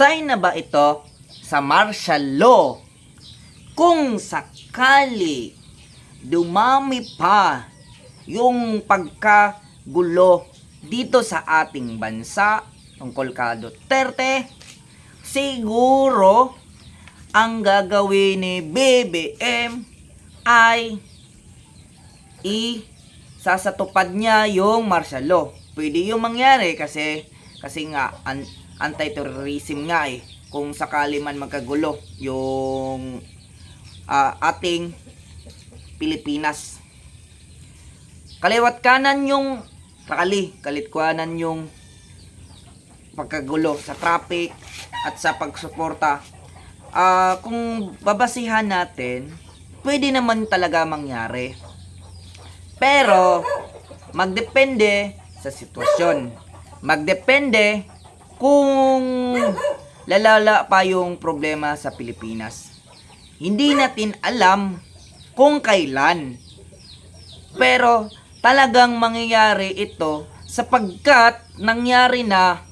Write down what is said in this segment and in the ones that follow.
sign na ba ito sa martial law? Kung sakali dumami pa yung pagkagulo dito sa ating bansa tungkol ka Duterte, siguro ang gagawin ni BBM ay i sasatupad niya yung martial law. Pwede yung mangyari kasi kasi nga an, anti-terrorism nga eh kung sakali man magkagulo yung ah, ating Pilipinas. Kaliwat kanan yung sakali, kalit kanan yung pagkagulo sa traffic at sa pagsuporta. Ah, kung babasihan natin, pwede naman talaga mangyari. Pero, magdepende sa sitwasyon. Magdepende kung lalala pa yung problema sa Pilipinas. Hindi natin alam kung kailan. Pero, talagang mangyayari ito sapagkat nangyari na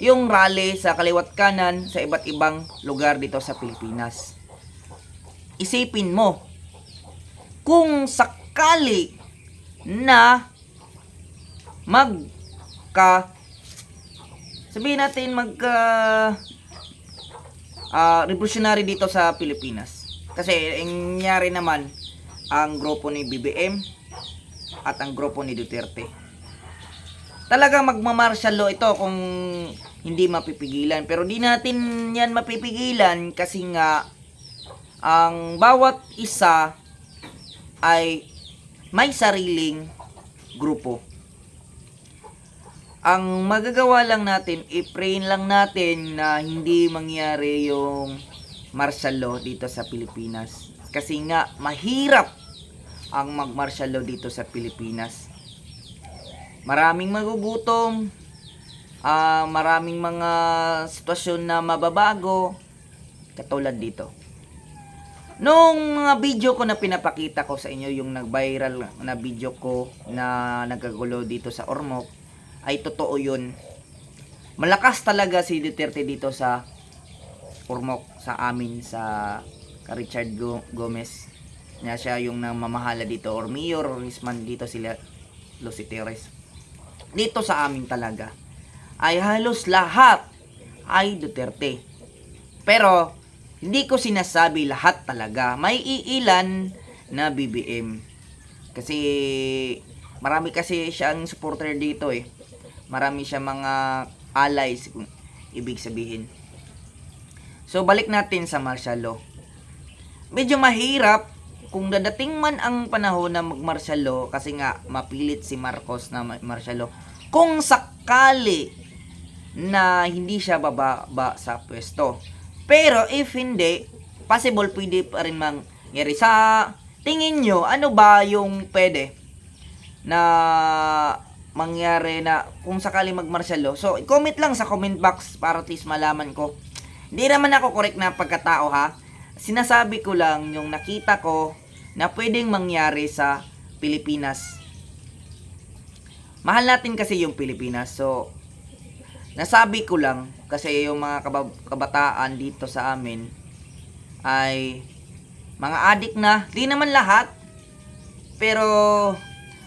yung rally sa kaliwat kanan sa iba't ibang lugar dito sa Pilipinas. Isipin mo, kung sakali na magka sabihin natin magka ah revolutionary dito sa Pilipinas. Kasi ang nangyari naman ang grupo ni BBM at ang grupo ni Duterte. Talaga magma-martial law ito kung hindi mapipigilan. Pero di natin yan mapipigilan kasi nga ang bawat isa ay may sariling grupo. Ang magagawa lang natin, i-pray lang natin na hindi mangyari yung martial law dito sa Pilipinas. Kasi nga, mahirap ang mag-martial law dito sa Pilipinas. Maraming magugutom, ah maraming mga sitwasyon na mababago, katulad dito. Nung mga video ko na pinapakita ko sa inyo, yung nag-viral na video ko na nagkagulo dito sa Ormoc, ay totoo yun. Malakas talaga si Duterte dito sa Ormoc, sa amin, sa ka Richard Go- Gomez. Na siya yung namamahala dito, or mayor, or man dito sila, Lucy Torres. Dito sa amin talaga, ay halos lahat ay Duterte. Pero, hindi ko sinasabi lahat talaga. May iilan na BBM. Kasi marami kasi siyang supporter dito eh. Marami siya mga allies kung ibig sabihin. So balik natin sa martial law. Medyo mahirap kung dadating man ang panahon na mag-martial law kasi nga mapilit si Marcos na ma- martial law. Kung sakali na hindi siya bababa sa pwesto. Pero if hindi, possible pwede pa rin mangyari. Sa tingin nyo, ano ba yung pwede na mangyari na kung sakali mag-martial law? So, comment lang sa comment box para at least malaman ko. Hindi naman ako correct na pagkatao ha. Sinasabi ko lang yung nakita ko na pwedeng mangyari sa Pilipinas. Mahal natin kasi yung Pilipinas. So, nasabi ko lang kasi yung mga kaba- kabataan dito sa amin ay mga adik na. Di naman lahat. Pero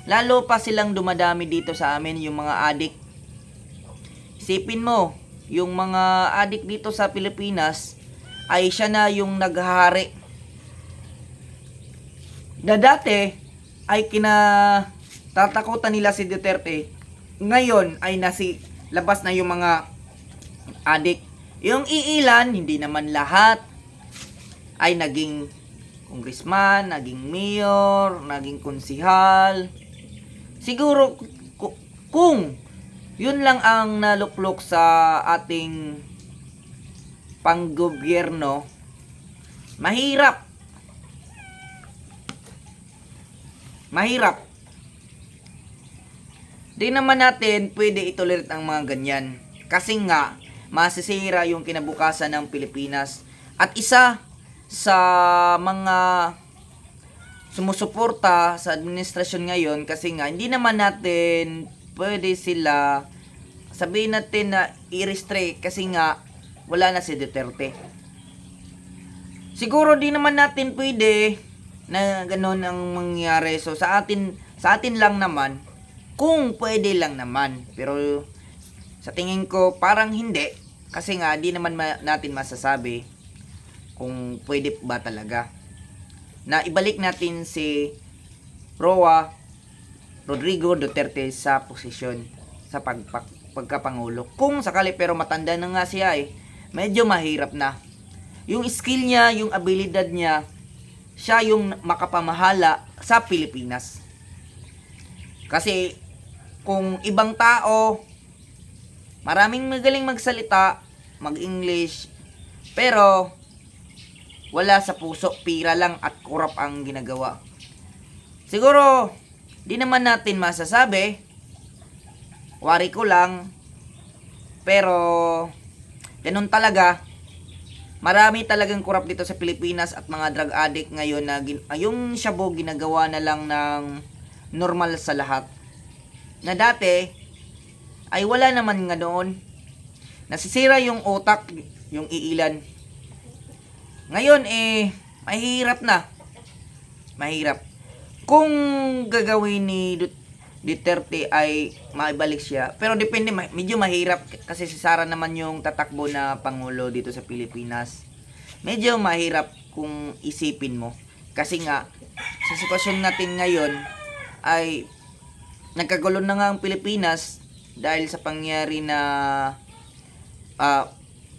lalo pa silang dumadami dito sa amin yung mga adik. Isipin mo, yung mga adik dito sa Pilipinas ay siya na yung naghahari. Na dati ay kina tatakutan nila si Duterte. Ngayon ay nasi labas na yung mga adik. Yung iilan, hindi naman lahat ay naging congressman, naging mayor, naging konsihal. Siguro ku- kung yun lang ang naluklok sa ating panggobyerno, mahirap. Mahirap. Di naman natin pwede itolerate ang mga ganyan. Kasi nga, masisira yung kinabukasan ng Pilipinas. At isa sa mga sumusuporta sa administrasyon ngayon kasi nga hindi naman natin pwede sila sabihin natin na i-restrict kasi nga wala na si Duterte. Siguro di naman natin pwede na ganun ang mangyari. So sa atin sa atin lang naman kung pwede lang naman. Pero sa tingin ko parang hindi kasi nga di naman ma- natin masasabi kung pwede ba talaga. Na ibalik natin si Roa Rodrigo Duterte sa posisyon sa pagpak pagkapangulo. Kung sakali pero matanda na nga siya eh, medyo mahirap na. Yung skill niya, yung abilidad niya, siya yung makapamahala sa Pilipinas. Kasi kung ibang tao, maraming magaling magsalita, mag-English, pero wala sa puso, pira lang at kurap ang ginagawa. Siguro, di naman natin masasabi, wari ko lang, pero ganun talaga, marami talagang kurap dito sa Pilipinas at mga drug addict ngayon na ah, yung shabu ginagawa na lang ng normal sa lahat. Na dati, ay wala naman nga noon. Nasisira yung utak, yung iilan. Ngayon eh, mahirap na. Mahirap. Kung gagawin ni Dut- Duterte ay maibalik siya. Pero depende, medyo mahirap kasi si Sara naman yung tatakbo na pangulo dito sa Pilipinas. Medyo mahirap kung isipin mo. Kasi nga, sa sitwasyon natin ngayon ay nagkagulo na nga ang Pilipinas dahil sa pangyari na ah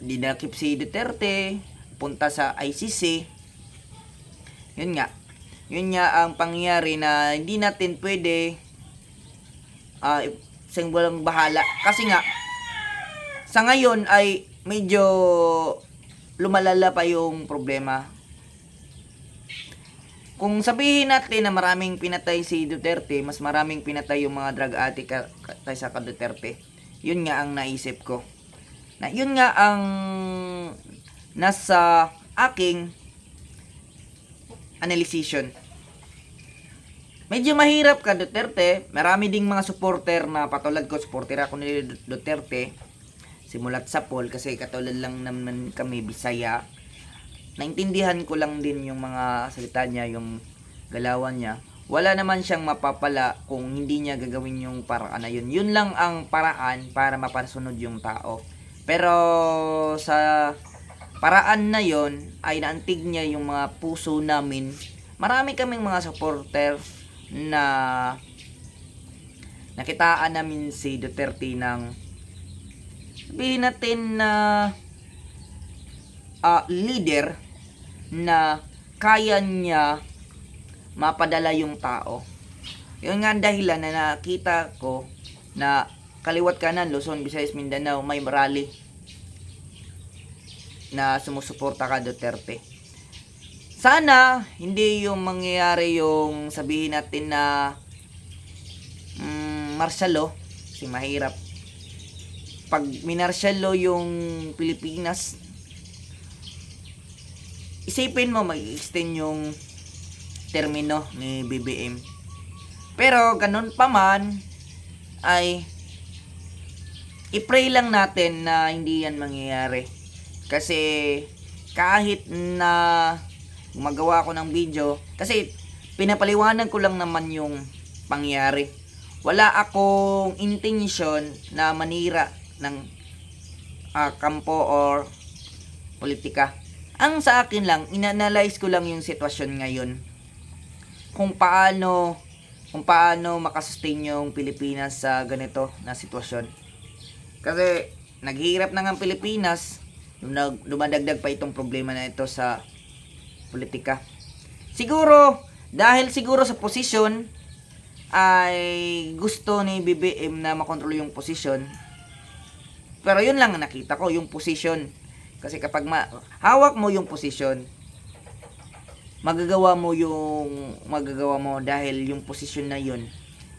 dinakip si Duterte, punta sa ICC. Yun nga. Yun nga ang pangyari na hindi natin pwede ah isang walang bahala. Kasi nga, sa ngayon ay medyo lumalala pa yung problema. Kung sabihin natin na maraming pinatay si Duterte, mas maraming pinatay yung mga drug addict ka- ka- kaysa ka Duterte. Yun nga ang naisip ko. Na yun nga ang nasa aking analyzation. Medyo mahirap ka Duterte. Marami ding mga supporter na patulad ko, supporter ako ni Duterte. Simulat sa poll kasi katulad lang naman kami Bisaya. Naintindihan ko lang din yung mga salita niya, yung galawan niya. Wala naman siyang mapapala kung hindi niya gagawin yung paraan na yun. Yun lang ang paraan para mapasunod yung tao. Pero sa paraan na yon ay naantig niya yung mga puso namin. Marami kaming mga supporter na nakitaan namin si Duterte ng sabihin natin na ah, leader na kaya niya mapadala yung tao. Yun nga ang dahilan na nakita ko na kaliwat kanan Luzon, Visayas, Mindanao may rally na sumusuporta ka Duterte. Sana hindi yung mangyayari yung sabihin natin na mm, martial law kasi mahirap. Pag minartial law yung Pilipinas, isipin mo mag-extend yung termino ni BBM. Pero ganun pa man ay i-pray lang natin na hindi yan mangyayari. Kasi kahit na gumagawa ako ng video, kasi pinapaliwanag ko lang naman yung pangyari. Wala akong intention na manira ng ah, kampo or politika. Ang sa akin lang, inanalyze ko lang yung sitwasyon ngayon. Kung paano kung paano makasustain yung Pilipinas sa ganito na sitwasyon. Kasi naghihirap na ang Pilipinas, lumag- lumadagdag pa itong problema na ito sa politika. Siguro, dahil siguro sa posisyon, ay gusto ni BBM na makontrol yung posisyon. Pero yun lang ang nakita ko, yung posisyon. Kasi kapag ma- hawak mo yung posisyon, magagawa mo yung magagawa mo dahil yung posisyon na yun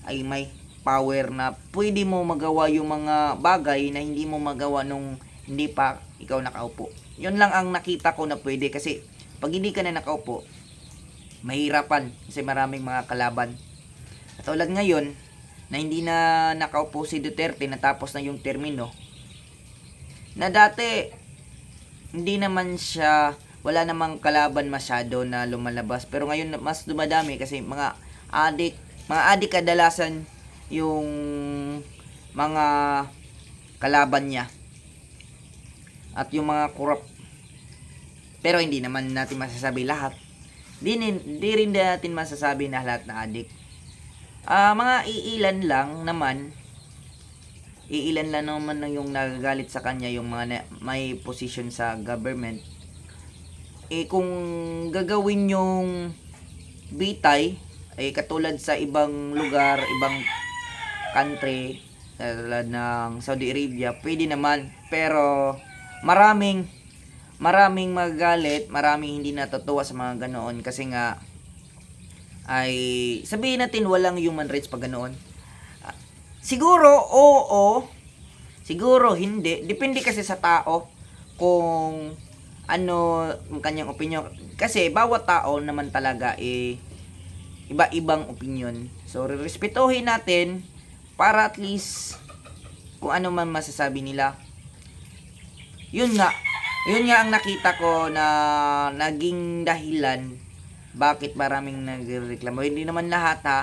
ay may power na pwede mo magawa yung mga bagay na hindi mo magawa nung hindi pa ikaw nakaupo. Yun lang ang nakita ko na pwede kasi pag hindi ka na nakaupo, mahirapan kasi maraming mga kalaban. Katulad ngayon, na hindi na nakaupo si Duterte natapos na yung termino, na dati hindi naman siya wala namang kalaban masyado na lumalabas pero ngayon mas dumadami kasi mga adik mga adik kadalasan yung mga kalaban niya at yung mga kurap pero hindi naman natin masasabi lahat. Di, di rin natin masasabi na lahat na adik Ah, mga iilan lang naman iilan lang naman na yung nagagalit sa kanya yung mga na, may position sa government. Eh kung gagawin yung bitay eh katulad sa ibang lugar ibang country tulad ng Saudi Arabia pwede naman. Pero maraming maraming magagalit maraming hindi natutuwa sa mga ganoon kasi nga ay sabihin natin walang human rights pag ganoon. Ah, siguro oo. Siguro hindi. Depende kasi sa tao kung ano ang kanyang opinion kasi bawat tao naman talaga eh iba-ibang opinion so respetuhin natin para at least kung ano man masasabi nila yun nga yun nga ang nakita ko na naging dahilan bakit maraming nagreklamo. Hindi naman lahat ha?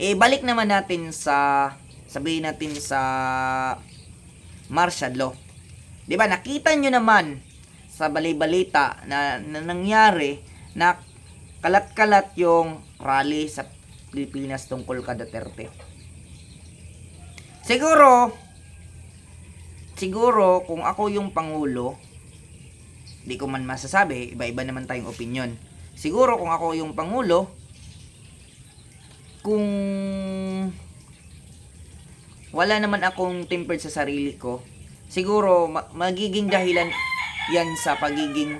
Eh balik naman natin sa sabihin natin sa martial law. 'di ba nakita nyo naman sa balay-balita na, na nangyari na kalat-kalat yung rally sa Pilipinas tungkol ka Duterte. Siguro siguro kung ako yung pangulo di ko man masasabi iba-iba naman tayong opinion siguro kung ako yung pangulo kung wala naman akong tempered sa sarili ko siguro ma- magiging dahilan yan sa pagiging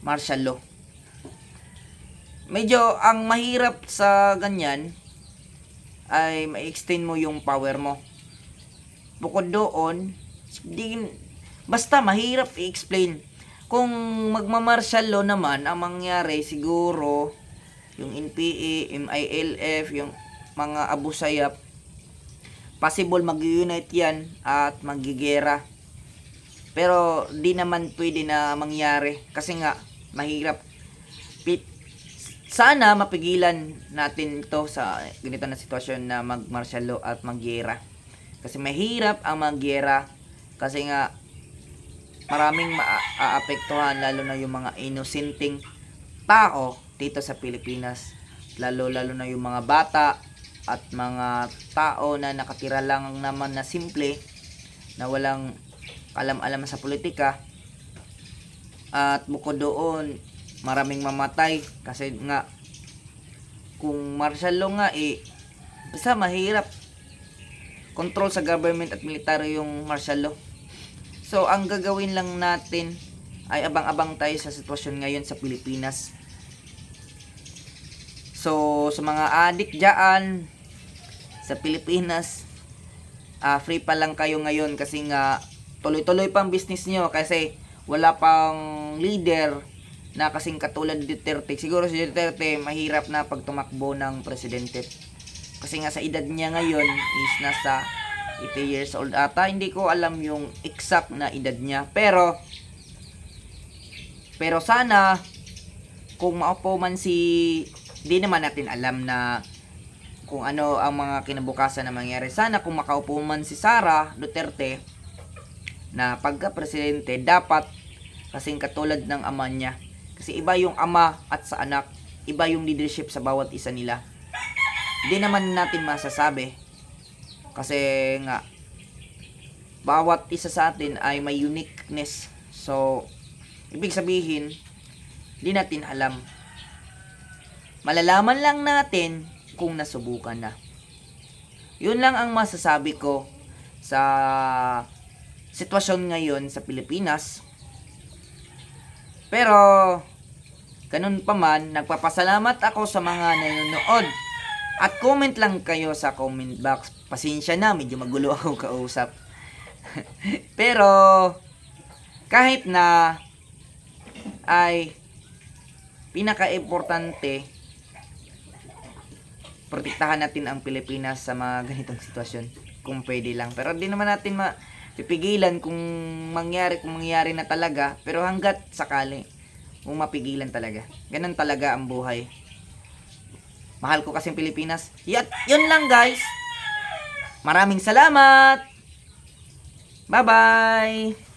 martial law. Medyo ang mahirap sa ganyan ay ma-extend mo yung power mo bukod doon di, basta mahirap i-explain. Kung magmamartial law naman ang mangyari siguro yung NPA, MILF, yung mga Abu Sayyaf possible mag-unite yan at magigera. Pero di naman pwede na mangyari kasi nga mahirap. Sana mapigilan natin ito sa ganito na sitwasyon na mag-martial law at maggera kasi mahirap ang maggera kasi nga maraming maaapektuhan lalo na yung mga inosenteng tao dito sa Pilipinas. Lalo lalo na yung mga bata at mga tao na nakatira lang naman na simple na walang alam-alam sa politika. At bukod doon maraming mamatay. Kasi nga kung martial law nga eh basta mahirap control sa government at military yung martial law So, ang gagawin lang natin ay abang-abang tayo sa sitwasyon ngayon sa Pilipinas. So, sa mga adik dyan sa Pilipinas, ah, free pa lang kayo ngayon kasi nga tuloy-tuloy pang business nyo kasi wala pang leader na kasing katulad Duterte. Siguro si Duterte mahirap na pag tumakbo ng presidente. Kasi nga sa edad niya ngayon is nasa 80 years old ata. Hindi ko alam yung exact na edad niya. Pero, pero sana, kung maupo man si, di naman natin alam na kung ano ang mga kinabukasan na mangyari. Sana kung makaupo man si Sara Duterte na pagka-presidente, dapat kasing katulad ng ama niya. Kasi iba yung ama at sa anak, iba yung leadership sa bawat isa nila. Hindi naman natin masasabi kasi nga, bawat isa sa atin ay may uniqueness. So, ibig sabihin, di natin alam. Malalaman lang natin kung nasubukan na. Yun lang ang masasabi ko sa sitwasyon ngayon sa Pilipinas. Pero, ganun pa man, nagpapasalamat ako sa mga nanonood. At comment lang kayo sa comment box. Pasensya na, medyo magulo ako kausap. Pero, kahit na ay pinaka-importante, protektahan natin ang Pilipinas sa mga ganitong sitwasyon. Kung pwede lang. Pero di naman natin ma pipigilan kung mangyari, kung mangyari na talaga. Pero hanggat sakali, kung mapigilan talaga. Ganun talaga ang buhay. Mahal ko kasing Pilipinas. Yat, yun lang guys. Maraming salamat. Bye-bye.